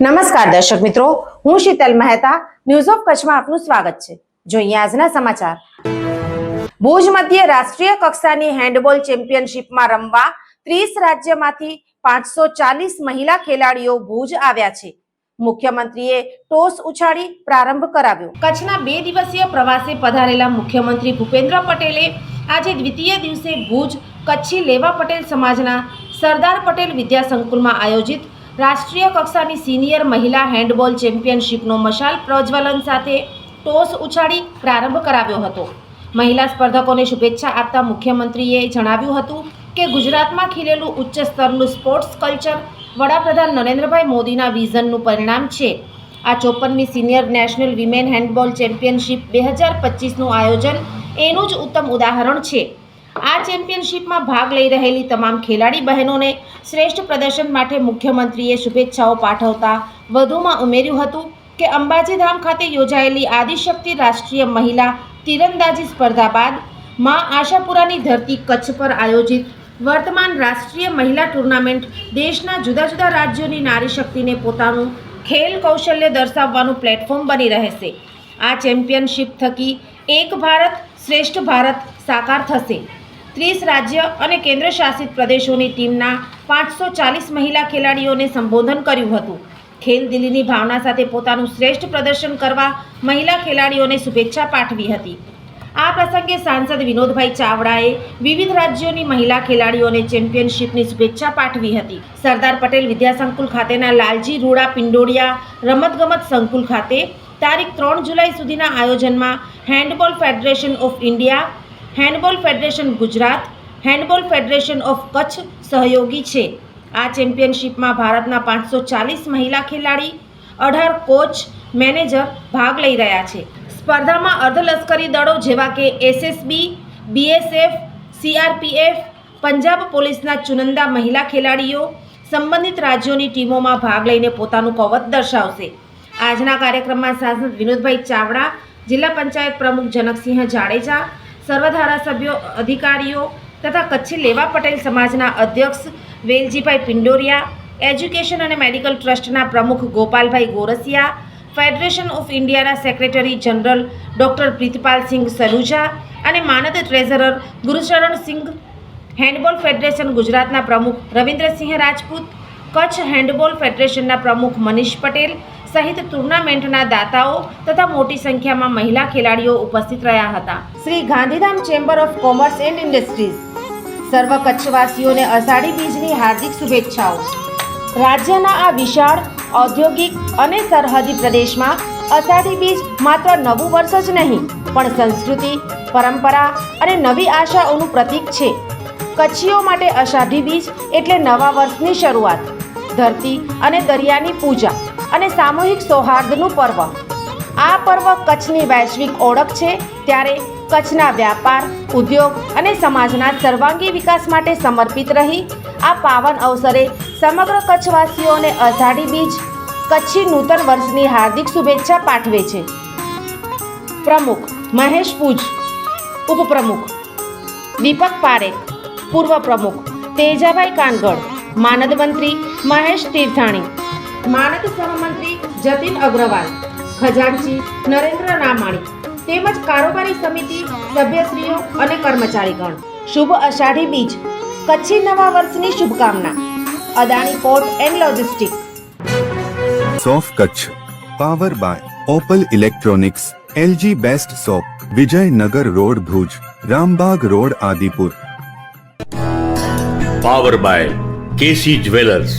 નમસ્કાર દર્શક મિત્રો, હું શીતલ મહેતા ન્યૂઝ ઓફ કચ્છમાં આપનું સ્વાગત છે. જોઈએ આજના સમાચાર. ભુજ મધ્યે રાષ્ટ્રીય કક્ષાની હેન્ડબોલ ચેમ્પિયનશિપમાં રમવા ત્રીસ રાજ્યમાંથી પાંચસો ચાલીસ મહિલા ખેલાડીઓ ભુજ આવ્યા છે. મુખ્યમંત્રીએ ટોસ ઉછાળી પ્રારંભ કરાવ્યો. કચ્છના બે દિવસીય પ્રવાસે પધારેલા મુખ્યમંત્રી ભૂપેન્દ્ર પટેલે આજે દ્વિતીય દિવસે ભુજ કચ્છી લેવા પટેલ સમાજના સરદાર પટેલ વિદ્યા સંકુલમાં આયોજિત રાષ્ટ્રીય કક્ષાની સિનિયર મહિલા હેન્ડબોલ ચેમ્પિયનશિપનો મશાલ પ્રજ્વલન સાથે ટોસ ઉછાળી પ્રારંભ કરાવ્યો હતો. મહિલા સ્પર્ધકોને શુભેચ્છા આપતા મુખ્યમંત્રીએ જણાવ્યું હતું કે ગુજરાતમાં ખીલેલું ઉચ્ચ સ્તરનું સ્પોર્ટ્સ કલ્ચર વડાપ્રધાન નરેન્દ્રભાઈ મોદીના વિઝનનું પરિણામ છે. આ ચોપનમી senior national women handball championship બે હજાર પચીસનું આયોજન એનું જ ઉત્તમ ઉદાહરણ છે. આ ચેમ્પિયનશિપમાં ભાગ લઈ રહેલી તમામ ખેલાડી બહેનોને શ્રેષ્ઠ પ્રદર્શન માટે મુખ્યમંત્રીએ શુભેચ્છાઓ પાઠવતા વધુમાં ઉમેર્યું હતું કે અંબાજીધામ ખાતે યોજાયેલી આદિશક્તિ રાષ્ટ્રીય મહિલા તીરંદાજી સ્પર્ધા બાદમાં આશાપુરાની ધરતી કચ્છ પર આયોજિત વર્તમાન રાષ્ટ્રીય મહિલા ટુર્નામેન્ટ દેશના જુદા જુદા રાજ્યોની નારી શક્તિને પોતાનું ખેલ કૌશલ્ય દર્શાવવાનું પ્લેટફોર્મ બની રહેશે. આ ચેમ્પિયનશિપ થકી એક ભારત શ્રેષ્ઠ ભારત સાકાર થશે. ત્રીસ રાજ્ય અને કેન્દ્ર શાસિત પ્રદેશોની ટીમના પાંચસો ચાલીસ મહિલા ખેલાડીઓને સંબોધન કર્યું હતું. ખેલ દિલ્હીની ભાવના સાથે પોતાનું શ્રેષ્ઠ પ્રદર્શન કરવા મહિલા ખેલાડીઓને શુભેચ્છા પાઠવી હતી. આ પ્રસંગે સાંસદ વિનોદભાઈ ચાવડાએ વિવિધ રાજ્યોની મહિલા ખેલાડીઓને ચેમ્પિયનશિપની શુભેચ્છા પાઠવી હતી. સરદાર પટેલ વિદ્યાસંકુલ ખાતેના લાલજી રૂડા પિંડોડિયા રમતગમત સંકુલ ખાતે તારીખ ત્રણ જુલાઈ સુધીના આયોજનમાં handball federation of India handball federation Gujarat, handball federation of Kutch સહયોગી છે. આ ચેમ્પિયનશિપમાં ભારતના પાંચસો ચાલીસ મહિલા ખેલાડી, અઢાર કોચ, મેનેજર ભાગ લઈ રહ્યા છે. સ્પર્ધામાં અર્ધલશ્કરી દળો જેવા કે એસએસબી, બીએસએફ, સીઆરપીએફ, પંજાબ પોલીસના ચુનંદા મહિલા ખેલાડીઓ સંબંધિત રાજ્યોની ટીમોમાં ભાગ લઈને પોતાનું કવચ દર્શાવશે. આજના કાર્યક્રમમાં સાંસદ વિનોદભાઈ ચાવડા, જિલ્લા પંચાયત પ્રમુખ જનકસિંહ જાડેજા સર્વ ધારાસભ્યો, અધિકારીઓ તથા કચ્છ લેવા પટેલ સમાજના અધ્યક્ષ વેલજીભાઈ પિંડોરિયા, એજ્યુકેશન અને મેડિકલ ટ્રસ્ટના પ્રમુખ ગોપાલભાઈ ગોરસિયા, ફેડરેશન ઓફ ઇન્ડિયાના secretary general doctor Pritpalsinh Saluja અને માનદ treasurer Gurucharan Singh, handball federation ગુજરાતના પ્રમુખ રવિન્દ્રસિંહ રાજપૂત, કચ્છ હેન્ડબોલ ફેડરેશનના પ્રમુખ મનીષ પટેલ સહિત ટુર્નામેન્ટના દાતાઓ તથા મોટી સંખ્યામાં મહિલા ખેલાડીઓ ઉપસ્થિત રહ્યા હતા. Shri Gandhidham chamber of commerce and industries સર્વ કચ્છવાસીઓને અષાઢી બીજની હાર્દિક શુભેચ્છાઓ. રાજ્યના આ વિશાળ, ઔદ્યોગિક અને સરહદી પ્રદેશમાં અષાઢી બીજ માત્ર નવું વર્ષ જ નહીં, પણ સંસ્કૃતિ, પરંપરા અને નવી આશાઓનું પ્રતીક છે. કચ્છીઓ માટે અષાઢી બીજ એટલે નવા વર્ષની શરૂઆત, ધરતી અને દરિયાની પૂજા. અને સામૂહિક સૌહાર્દનું પર્વ. આ પર્વ કચ્છની વૈશ્વિક ઓળખ છે, ત્યારે કચ્છના વ્યાપાર, ઉદ્યોગ અને સમાજના સર્વાંગી વિકાસ માટે સમર્પિત રહી. આ પાવન અવસરે સમગ્ર કચ્છવાસીઓને અષાઢી બીજ, કચ્છી નૂતન વર્ષની હાર્દિક શુભેચ્છા પાઠવે છે. પ્રમુખ મહેશ પૂજ, ઉપપ્રમુખ દીપક પારેખ, પૂર્વ પ્રમુખ તેજાભાઈ કાનગડ, માનદ મંત્રી મહેશ તીર્થાણી માનદ સહમંત્રી જતીન અગ્રવાલ ખજાનચી નરેન્દ્ર રામાણી તેમજ કારોબારી સમિતિ સભ્યશ્રીઓ અને કર્મચારીગણ. શુભ અષાઢી બીજ કચ્છી નવા વર્ષની શુભકામના. Adani port and logistic. સોફ Kutch power by Opal electronics LG best shop Vijaynagar road Bhuj Rambagh road Adipur. Power by KC jewellers.